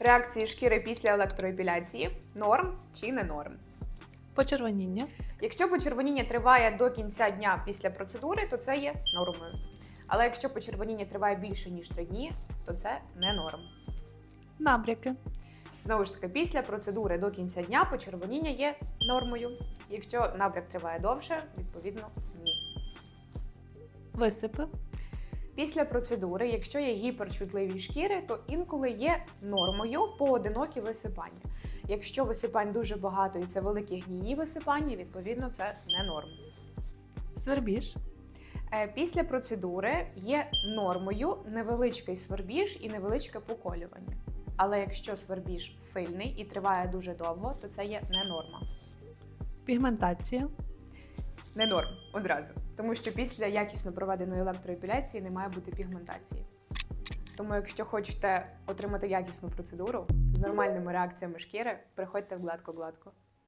Реакції шкіри після електроепіляції норм чи не норм. Почервоніння. Якщо почервоніння триває до кінця дня після процедури, то це є нормою. Але якщо почервоніння триває більше ніж 3 дні, то це не норм. Набряки. Знову ж таки, після процедури до кінця дня почервоніння є нормою. Якщо набряк триває довше, відповідно ні. Висипи. Після процедури, якщо є гіперчутливі шкіри, то інколи є нормою поодинокі висипання. Якщо висипань дуже багато і це великі гнійні висипання, відповідно це не норм. Свербіж. Е, Після процедури є нормою невеличкий свербіж і невеличке поколювання. Але якщо свербіж сильний і триває дуже довго, то це є не норма. Пігментація. Не норм одразу, тому що після якісно проведеної електроепіляції не має бути пігментації. Тому, якщо хочете отримати якісну процедуру з нормальними реакціями шкіри, приходьте в гладко-гладко.